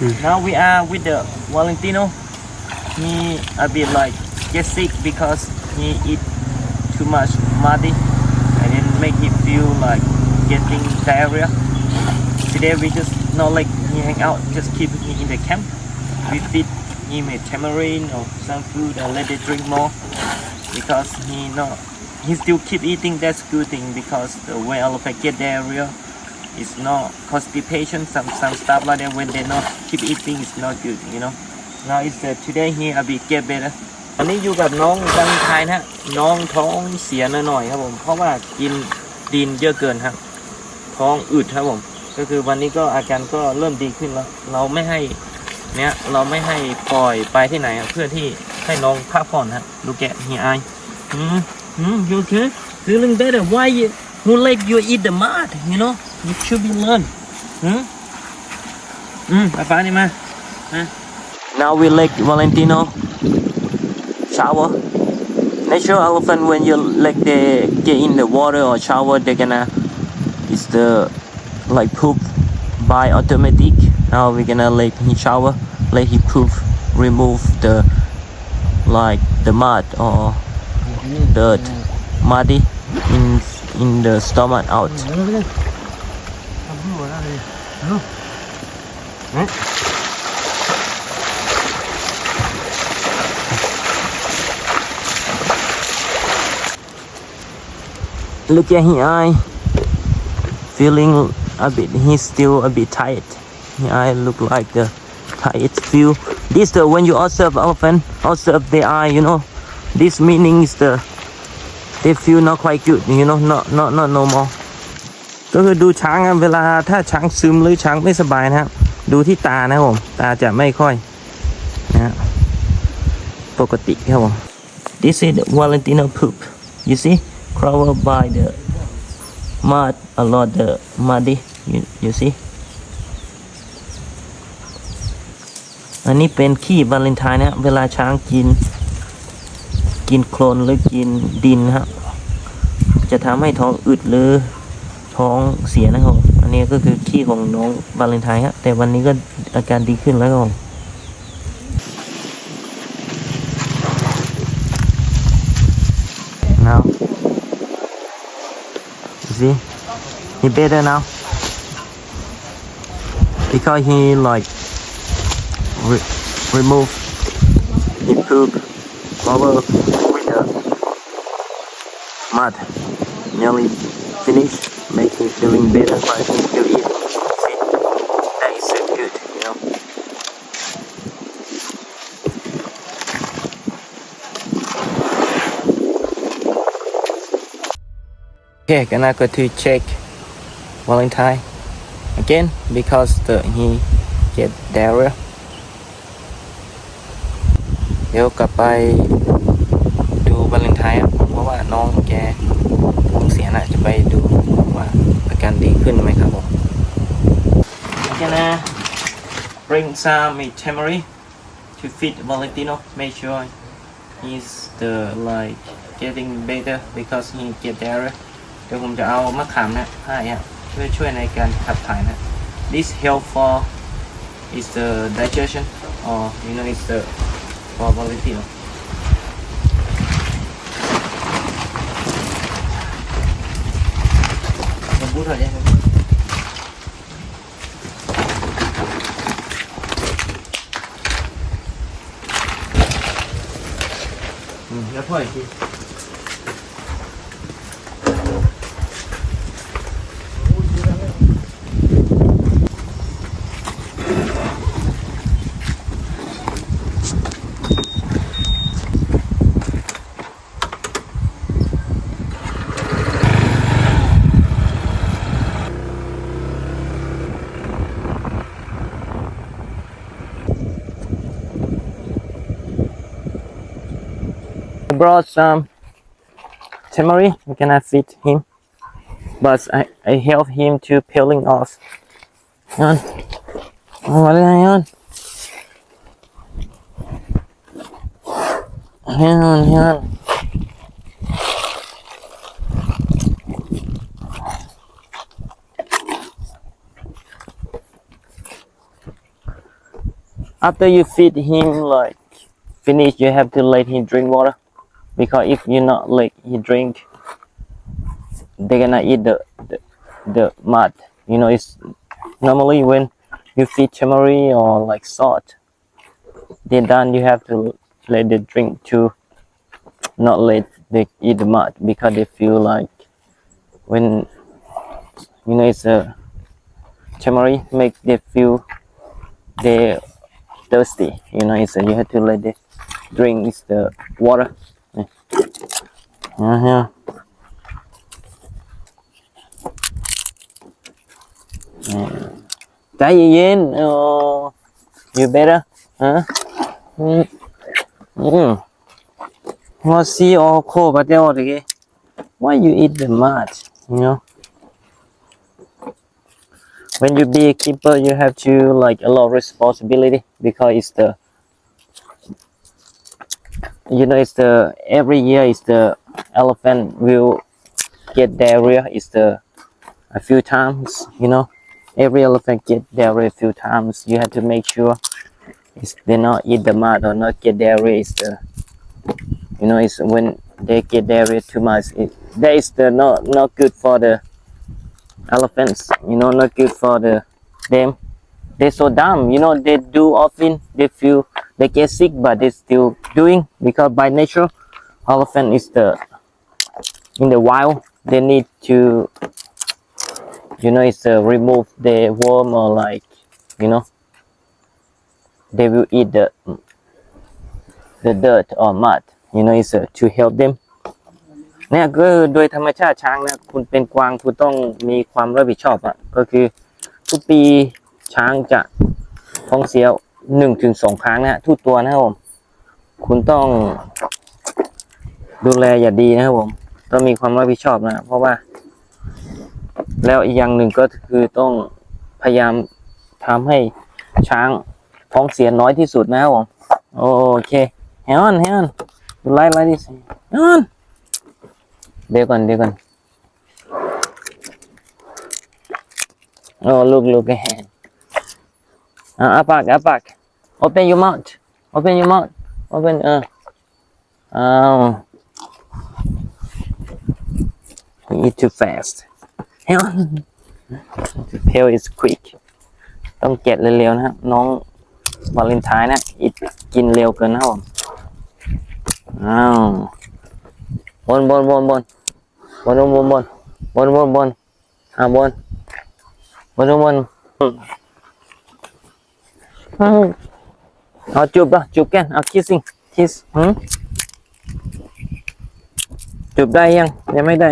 Now we are with the Valentino. He a bit like get sick because he eat too much muddy and it make him feel like getting diarrhea. Today we just not like he hang out, just keep him in the camp. We feed him a tamarind or some food and let it drink more because he not he still keep eating that's good thing because the way elephant get diarrhea it's not constipation some some stuff like that when they not keep eating it's not good you know now it's the today here a bit get better อันนี้อยู่กับน้องดังไทยนะน้องท้องเสียนหน่อยครับผมเพราะว่ากินดินเยอะเกินครับท้องอืดครับผมก็คือวันนี้ก็อาการก็เริ่มดีขึ้นแล้ว เราไม่ให้เนี้ยเราไม่ให้ปล่อยไปที่ไหนเพื่อที่ให้น้องพักผ่อนฮะดูแกเฮียไออืมอืม you okay feeling better why you who let you eat the mud you know You should be learned. Hmm? Hmm, papa ni ma. Huh? Now we like Valentino shower. Natural elephant when you like they get in the water or shower they're gonna it's the like poop by automatic. Now we're gonna let him shower, let him poop, remove the like the mud or mm-hmm. dirt muddy in in the stomach out. Mm-hmm. Oh. Look at his eye. Feeling a bit he's still a bit tired. His eye look like the tired feel this the when you observe often observe the eye you know. This meaning is the they feel not quite good you know not not not more. ก็คือดูช้างเวลาถ้าช้างซึมหรือช้างไม่สบายนะครับ ดูที่ตานะครับผม ตาจะไม่ค่อยนะฮะปกติครับผม This is Valentino poop you see covered by the mud a lot the muddy you you see อันนี้เป็นขี้วาเลนไทน์นะเวลาช้างกิน กินโคลนหรือกินดินนะฮะจะทำให้ท้องอึดหรือ ท้องเสียนะครับ อันนี้ก็คือขี้ของน้องวาเลนไทน์ฮะแต่วันนี้ก็อาการดีขึ้นแล้วครับผม now you see he better now because he like re- remove he poop over with the mud nearly finished make him feeling better but he still eat see that is so good you know Okay, gonna go to check Valentine again because the he get diarrhea เดี๋ยวกลับไปดูวาเลนไทน์ครับเพราะว่าน้องแก ท้องเสียน่ะจะไปดูว่าอาการดีขึ้นไหมครับผม I'm gonna bring some tamarind to feed Valentino make sure he's the like getting better because he get diarrhea เดี๋ยวผมจะเอามะขามนะให้ครับเพื่อช่วยในการขับถ่ายนะ This help for is the digestion or you know it's the for Valentino 多少钱嗯要快一些 I brought some tamarind. We cannot feed him, but I, I help him to peeling off. Yan. Oh, wala na yan. Yan, yan. after you feed him like finish you have to let him drink water because if you not let you drink they're gonna eat the the, the mud. You know it's normally when you feed tamari or like salt then done you have to let them drink to not let they eat the mud because they feel like when you know it's a tamari make they feel they thirsty. You know it's a, you have to let them drink is the water uh-huh. ใจเย็นๆโอ้ you better ฮะอืมอืม What see all cold but they all okay why you eat the mud you know when you be a keeper you have to like a lot of responsibility because it's the you know it's the every year is the elephant will get diarrhea is the a few times you know. Every elephant get diarrhea a few times. You have to make sure it's, they not eat the mud or not get diarrhea is the you know it's when they get diarrhea too much it, that is the not not good for the elephants you know not good for the them. They're so dumb you know they do often they feel they get sick but they still doing because by nature elephant is the in the wild they need to you know it's uh, remove the worm or like you know they will eat the the dirt or mud you know it's uh, to help them เนี่ยก็โดยธรรมชาติช้างนะคุณเป็นกวางคุณต้องมีความรับผิดชอบอะ่ะก็คือทุกปีช้างจะท้องเสียหนึ่งถึงสองครั้งนะทุกตัวนะครับผมคุณต้อง ดูแลอย่าดีนะครับผมต้องมีความรับผิดชอบนะเพราะว่า แล้วอีกอย่างหนึ่งก็คือต้องพยายามทำให้ช้างท้องเสียน้อยที่สุดนะครับผมโอเคเฮอนเฮอนดูไลฟ์ไลฟ์ดิเฮอนเดี๋ยวก่อนเดี๋ยวก่อนโอ้ลูกลูกแฮนอะอาปากอาปาก open your mouth open your mouth open เอออ้าว you eat too fast เฮอน tail is quick ต้องเก็บเร็วๆนะครับน้องวาเลนไทน์นะอิดกินเร็วเกินนะครับผมอ้าวบนบนบนบนบนบนบนบนบนบนอ่าบนบนบนเอาจูบปะจูบกันเอา kissing kiss หืมจูบได้ยังยังไม่ได้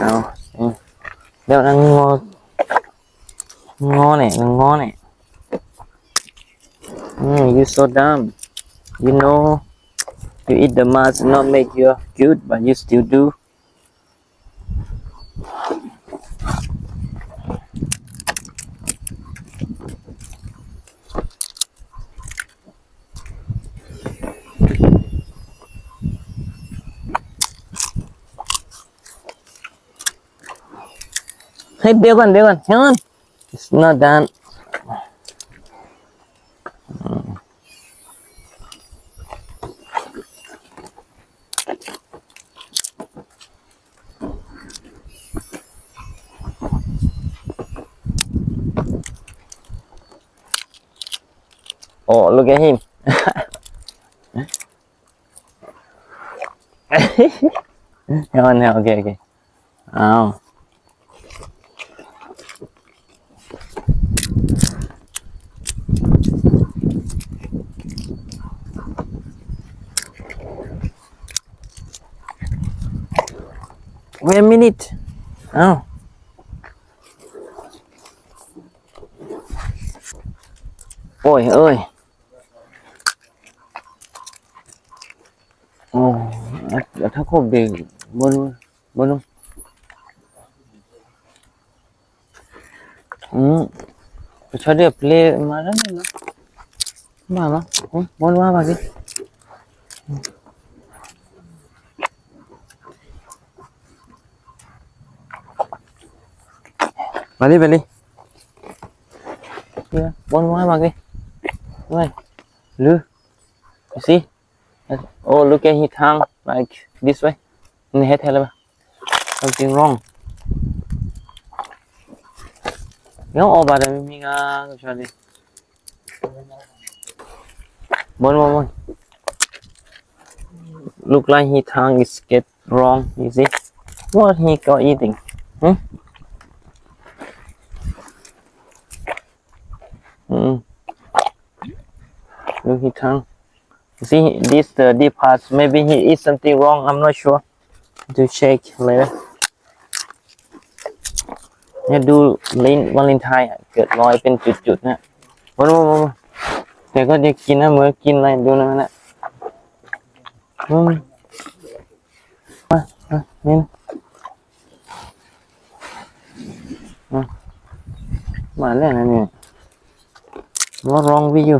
เอาอืมเดี๋ยวนางงองอเนี่ยนางงอเนี่ยอืม you so dumb you know you eat the mask not make you good but you still do Hey, big one, big one. Hang on. It's not done. Oh, look at him. hang on, hang on. okay, okay. Oh. Wait a minute. Oh. โอ้ย เอ้ย โอ้เดี๋ยวถ้าคบเด็กบนบนอืมไปชอบเดียเพลย์มาแล้วนี่นะมามาอืมบนว่ามาสิ มาดิไปดิเนี่ยบนมาบักดิไม่หรือ you see oh look at his tongue like this way นี่เฮ็ดอะไรบ้าง something wrong เดี๋ยวออกมาได้ไม่มีงานก็ใชาลีบนบนบน look like his tongue is get wrong you see what he got eating hmm? Look his tongue see this the deep parts maybe he eat something wrong I'm not sure to check later เนี่ยดูลิ้นวาเลนไทน์อะเกิดรอยเป็นจุดๆนะวันวันแต่ก็จะกินนะเหมือนกินอะไรดูนะนะอืมมามานี่นะมาแล้วนะเนี่ย What's wrong with you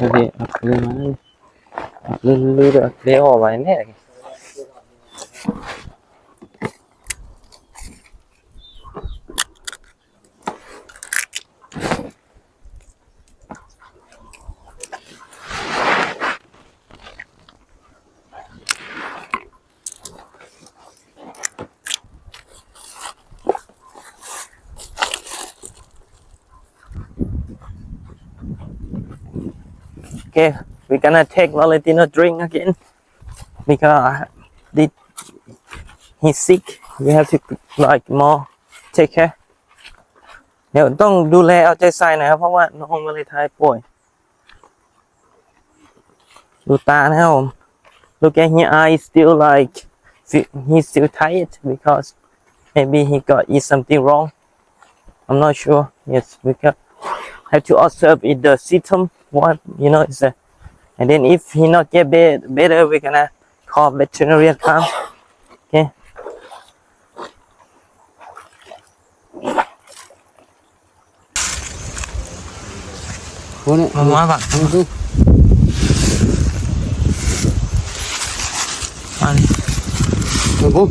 โอยคอัพเรื่อยมาอัพเรื่อยเดี๋ยวเลี้ยวออกมาเนี่ย Okay, we're gonna take Valentino drink again because the, he's sick. We have to like more take care. เดี๋ยวต้องดูแลเอาใจใส่หนะครับเพราะว่าน้องวาเลนไทน์ป่วย ดูตานะครับผม Look at his eyes still like fe- he's still tired because maybe he got eat something wrong. I'm not sure. Yes, we got have to observe if the system. What you know is a, and then if he not get be better we're gonna call veterinarian come. Okay. Không?